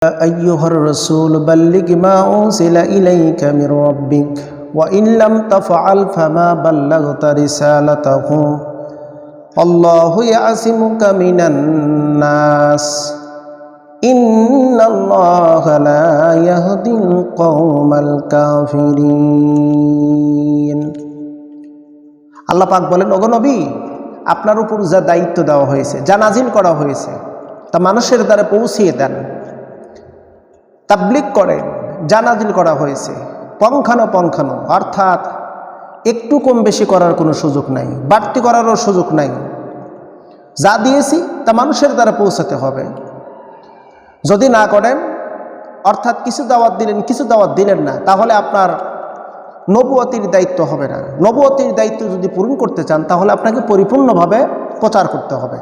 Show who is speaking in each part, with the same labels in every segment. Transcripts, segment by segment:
Speaker 1: يا أيها الرسول بلغ ما أنزل إليك من ربك وإن لم تفعل فما بلغت رسالته الله يعصمك من الناس إن الله لا يهدي القوم الكافرين আল্লাহ পাক বলেন ওগো নবী আপনার উপর যা দায়িত্ব দেওয়া হয়েছে যা নাজিল করা হয়েছে তা মানুষের দ্বারা পৌঁছিয়ে দেন তাবলিক করেন, জানাজিল করা হয়েছে পঙ্খানো পঙ্খানো অর্থাৎ একটু কম বেশি করার কোনো সুযোগ নাই, বাড়তি করারও সুযোগ নাই। যা দিয়েছি তা মানুষের দ্বারা পৌঁছাতে হবে। যদি না করেন, অর্থাৎ কিছু দাওয়াত দিলেন, কিছু দাওয়াত দিলেন না, তাহলে আপনার নবুয়তির দায়িত্ব হবে না। নবুয়তির দায়িত্ব যদি পূরণ করতে চান, তাহলে আপনাকে পরিপূর্ণভাবে প্রচার করতে হবে।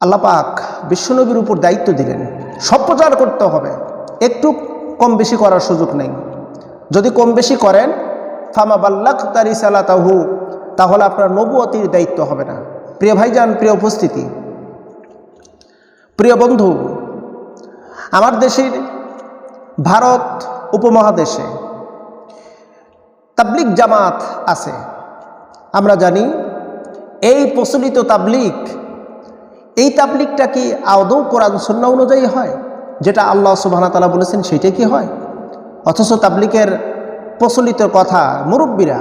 Speaker 1: আল্লাহ পাক বিশ্বনবীর উপর দায়িত্ব দিলেন। সব প্রচার করতে হবে। একটু কম বেশি করার সুযোগ নেই। যদি কম বেশি করেন, ফামা বাল্লাক তারি সালাতাহু, তাহলে আপনার নবুয়তির দায়িত্ব হবে না। প্রিয় ভাইজান, প্রিয় উপস্থিতি, প্রিয় বন্ধু, আমার দেশের ভারত উপমহাদেশে তাবলিক জামাত আছে। আমরা জানি, এই প্রচলিত তাবলিক এই তাবলিকটা কি আদৌ কোরআন সন্না অনুযায়ী হয়? যেটা আল্লাহ সুবাহ তালা বলেছেন সেইটাই কি হয়? অথচ তাবলিকের প্রচলিত কথা মুরব্বীরা,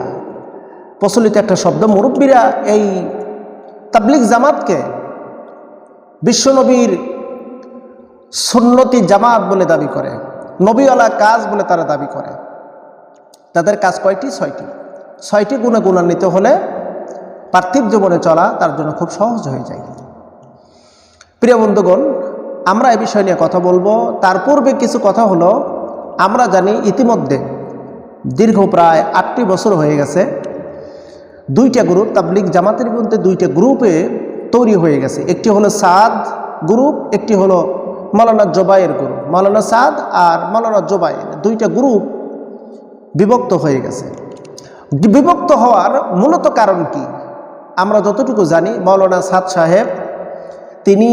Speaker 1: প্রচলিত একটা শব্দ মুরব্বীরা এই তাবলিক জামাতকে বিশ্বনবীর সুন্নতি জামাত বলে দাবি করে, নবীওয়ালা কাজ বলে তারা দাবি করে। তাদের কাজ কয়টি? ছয়টি। ছয়টি গুণে গুণান্বিত হলে পার্থিব জীবনে চলা তার জন্য খুব সহজ হয়ে যায়। প্রিয় বন্ধুগণ, আমরা এ বিষয় নিয়ে কথা বলব। তার পূর্বে কিছু কথা হলো, আমরা জানি ইতিমধ্যে দীর্ঘ প্রায় আটটি বছর হয়ে গেছে, দুইটা গ্রুপ তাবলিক জামাতের মধ্যে দুইটা গ্রুপে তৈরি হয়ে গেছে। একটি হলো সাদ গ্রুপ, একটি হলো মৌলানা জোবাইয়ের গ্রুপ। মৌলানা সাদ আর মৌলানা জোবাইয়ের দুইটা গ্রুপ বিভক্ত হয়ে গেছে। বিভক্ত হওয়ার মূলত কারণ কি? আমরা যতটুকু জানি মৌলানা সাদ সাহেব তিনি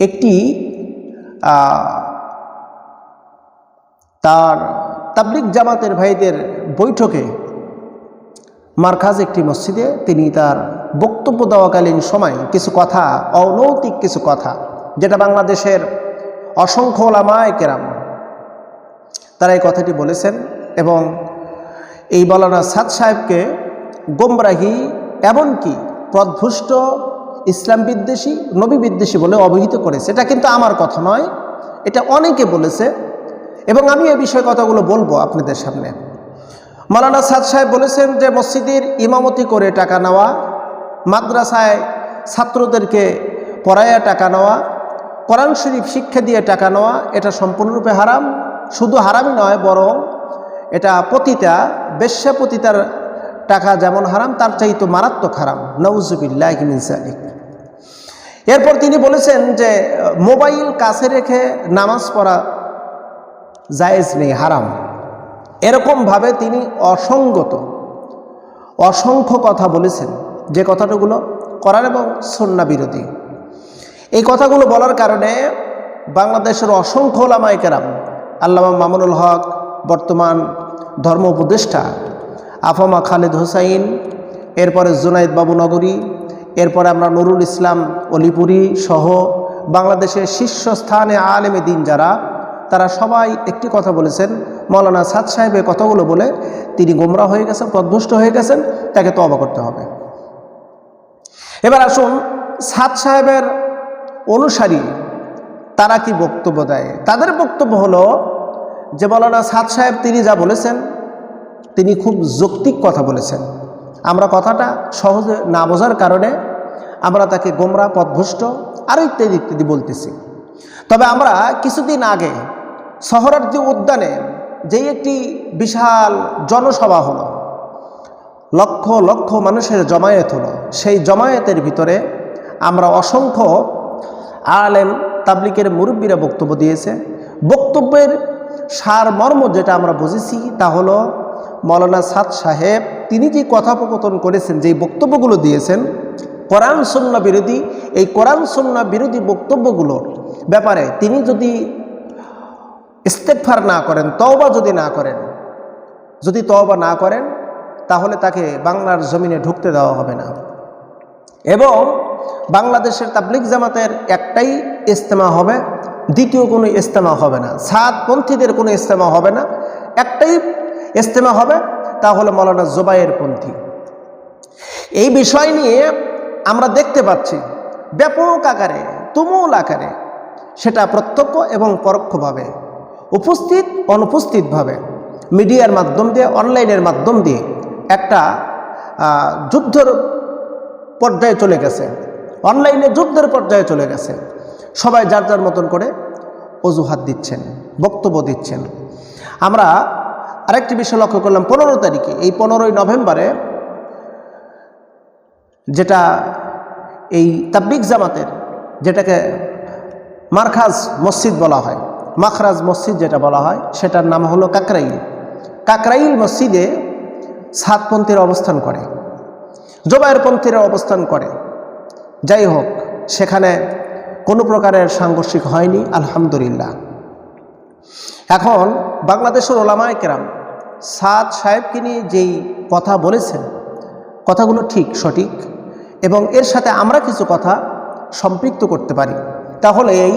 Speaker 1: একটি তার তাবলিক জামাতের ভাইদের বৈঠকে মারখাজ একটি মসজিদে তিনি তার বক্তব্য দেওয়াকালীন সময় কিছু কথা, অনৈতিক কিছু কথা, যেটা বাংলাদেশের অসংখ্য ওলামায় কেরাম, তারা এই কথাটি বলেছেন এবং এই বলানা সাদ সাহেবকে গোমরাহি এমনকি প্রদভুষ্ট ইসলাম বিদ্বেষী, নবী বিদ্বেষী বলে অবহিত করেছে এটা কিন্তু আমার কথা নয়, এটা অনেকে বলেছে। এবং আমি এ বিষয়ে কথাগুলো বলব আপনাদের সামনে। মৌলানা সাদ সাহেব বলেছেন যে, মসজিদের ইমামতি করে টাকা নেওয়া, মাদ্রাসায় ছাত্রদেরকে পড়াইয়া টাকা নেওয়া, কোরআন শরীফ শিক্ষা দিয়ে টাকা নেওয়া, এটা সম্পূর্ণরূপে হারাম। শুধু হারামই নয়, বরং এটা পতিতা, বেশ্যা পতিতার টাকা যেমন হারাম, তার চাইতো মারাত্মক হারাম। নউজুবিল্লাহ এরপর তিনি বলেছেন যে, মোবাইল কাছে রেখে নামাজ পড়া জায়েজ নেই, হারাম। এরকমভাবে তিনি অসঙ্গত, অসংখ্য কথা বলেছেন। যে কথাগুলো করার এবং সন্না বিরোধী। এই কথাগুলো বলার কারণে বাংলাদেশের অসংখ্য ওলামাইকেরাম আল্লামা মামুনুল হক, বর্তমান ধর্ম উপদেষ্টা আফামা খালেদ হুসাইন, এরপরে জুনাইদ বাবু নগরী, এরপরে আমরা নুরুল ইসলাম অলিপুরি সহ বাংলাদেশের শীর্ষস্থানে আলেমে দিন যারা, তারা সবাই একটি কথা বলেছেন, মৌলানা সাদ সাহেবের কথাগুলো বলে তিনি গোমরা হয়ে গেছেন প্রদভুষ্ট হয়ে গেছেন, তাকে তবা করতে হবে। এবার আসুন সাদ সাহেবের অনুসারী, তারা কি বক্তব্য দেয়? তাদের বক্তব্য হলো যে, মৌলানা সাদ সাহেব তিনি যা বলেছেন তিনি খুব যৌক্তিক কথা বলেছেন। আমরা কথাটা সহজে না বোঝার কারণে আমরা তাকে গোমরা পথভুষ্ট আরও ইত্যাদি ইত্যাদি বলতেছি। তবে আমরা কিছুদিন আগে শহরার্থী উদ্যানে যেই একটি বিশাল জনসভা হলো, লক্ষ লক্ষ মানুষের জমায়েত হলো, সেই জমায়েতের ভিতরে আমরা অসংখ্য আলেম তাবলিকের মুরব্বীরা বক্তব্য দিয়েছে। বক্তব্যের সারমর্ম যেটা আমরা বুঝেছি তা হলো মৌলানা সাদ সাহেব, তিনি যে কথোপকথন করেছেন, যেই বক্তব্যগুলো দিয়েছেন, কোরআন সন্না বিরোধী, এই কোরআন সন্না বিরোধী বক্তব্যগুলোর ব্যাপারে তিনি যদি ইস্তেকফার না করেন, তওবা যদি না করেন, যদি তওবা না করেন, তাহলে তাকে বাংলার জমিনে ঢুকতে দেওয়া হবে না। এবং বাংলাদেশের তাবলিক জামাতের একটাই ইস্তেমা হবে, দ্বিতীয় কোনো ইস্তেমা হবে না, সাতপন্থীদের কোনো ইস্তেমা হবে না, একটাই ইস্তেমা হবে, তা হলো মৌলানা জোবাইয়ের পন্থী। এই বিষয় নিয়ে আমরা দেখতে পাচ্ছি ব্যাপক আকারে, তুমুল আকারে সেটা প্রত্যক্ষ এবং পরোক্ষভাবে উপস্থিত, অনুপস্থিতভাবে মিডিয়ার মাধ্যম দিয়ে, অনলাইনের মাধ্যম দিয়ে একটা যুদ্ধের পর্যায়ে চলে গেছে। অনলাইনে যুদ্ধের পর্যায়ে চলে গেছে। সবাই যার যার মতন করে অজুহাত দিচ্ছেন, বক্তব্য দিচ্ছেন। আমরা আরেকটি বিষয় লক্ষ্য করলাম, পনেরো তারিখে, এই পনেরোই নভেম্বরে যেটা এই তাবলিক জামাতের যেটাকে মারখাজ মসজিদ বলা হয়, মাখরাজ মসজিদ যেটা বলা হয়, সেটার নাম হলো কাকরাইল। কাকরাইল মসজিদে সাতপন্থীরা অবস্থান করে জোবায়ের পন্থীরা অবস্থান করে। যাই হোক, সেখানে কোনো প্রকারের সাংঘর্ষিক হয়নি, আলহামদুলিল্লাহ। এখন বাংলাদেশের ওলামায় কেরাম সাদ সাহেবকে নিয়ে যেই কথা বলেছেন, কথাগুলো ঠিক, সঠিক এবং এর সাথে আমরা কিছু কথা সম্পৃক্ত করতে পারি। তাহলে এই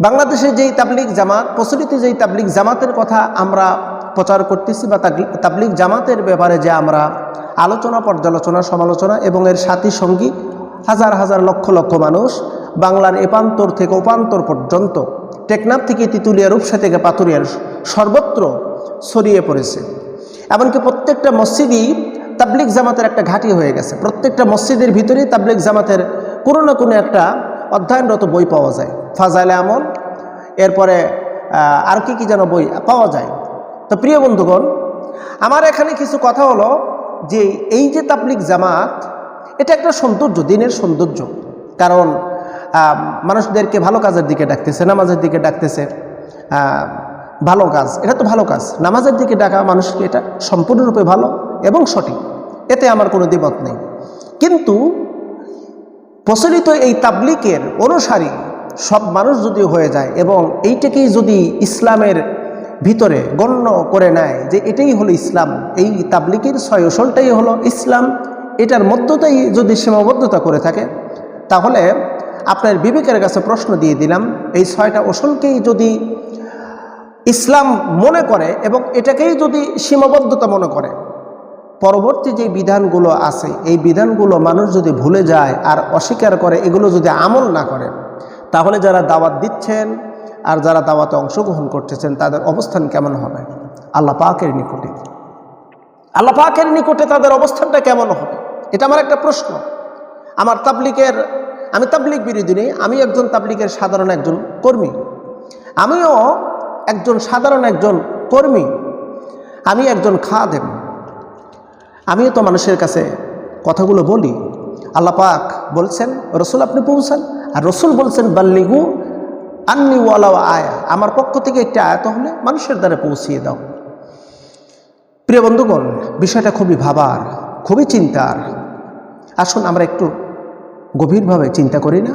Speaker 1: বাংলাদেশের যেই তাবলিক জামাত, প্রচলিত যেই তাবলিক জামাতের কথা আমরা প্রচার করতেছি বা তাবলিক জামাতের ব্যাপারে যে আমরা আলোচনা, পর্যালোচনা, সমালোচনা এবং এর সাথী সঙ্গী হাজার হাজার লক্ষ লক্ষ মানুষ বাংলার এপান্তর থেকে উপান্তর পর্যন্ত টেকনাফ থেকে তিতুলিয়া রূপসা থেকে পাতুরিয়ার সর্বত্র ছড়িয়ে পড়েছে। এমনকি প্রত্যেকটা মসজিদই তাবলিক জামাতের একটা ঘাঁটি হয়ে গেছে। প্রত্যেকটা মসজিদের ভিতরেই তাবলিক জামাতের কোনো না কোনো একটা অধ্যয়নরত বই পাওয়া যায়। ফাজাইলে আমল, এরপরে আর কি কি যেন বই পাওয়া যায়। তো প্রিয় বন্ধুগণ, আমার এখানে কিছু কথা হলো যে এই যে তাবলিক জামাত, এটা একটা সৌন্দর্য, দিনের সৌন্দর্য। কারণ মানুষদেরকে ভালো কাজের দিকে ডাকতেছে, নামাজের দিকে ডাকতেছে। ভালো কাজ, এটা তো ভালো কাজ। নামাজের দিকে ডাকা মানুষকে এটা সম্পূর্ণরূপে ভালো এবং সঠিক। এতে আমার কোনো দ্বিমত নেই। কিন্তু প্রচলিত এই তাবলিকের অনুসারী সব মানুষ যদি হয়ে যায় এবং এইটাকেই যদি ইসলামের ভিতরে গণ্য করে নেয় যে এটাই হলো ইসলাম, এই তাবলিকের ছয় ওসলটাই হলো ইসলাম, এটার মধ্যতেই যদি সীমাবদ্ধতা করে থাকে, তাহলে আপনার বিবেকের কাছে প্রশ্ন দিয়ে দিলাম, এই ছয়টা ওসলকেই যদি ইসলাম মনে করে এবং এটাকেই যদি সীমাবদ্ধতা মনে করে। পরবর্তী যে বিধানগুলো আছে, এই বিধানগুলো মানুষ যদি ভুলে যায় আর অস্বীকার করে, এগুলো যদি আমল না করে, তাহলে যারা দাওয়াত দিচ্ছেন আর যারা দাওয়াতে অংশগ্রহণ করতেছেন, তাদের অবস্থান কেমন হবে? আল্লাহ পাকের নিকটে। আল্লাহ পাকের নিকটে তাদের অবস্থানটা কেমন হবে? এটা আমার একটা প্রশ্ন। আমার তাবলিকের আমি তাবলিক বিরোধী নেই আমি একজন তাবলিকের সাধারণ একজন কর্মী। আমিও একজন সাধারণ একজন কর্মী, আমি একজন খাদেম। আমিও তো মানুষের কাছে কথাগুলো বলি। আল্লাহ পাক বলছেন, রসুল আপনি পৌঁছান। আর রসুল বলছেন, বাল্লিগু আন্নি ওয়ালা আয়া। আমার পক্ষ থেকে একটি আয়াত হলে মানুষের দ্বারা পৌঁছিয়ে দাও। প্রিয় বন্ধুগণ, বিষয়টা খুবই ভাবার, খুবই চিন্তার। আসুন আমরা একটু গভীরভাবে চিন্তা করি না।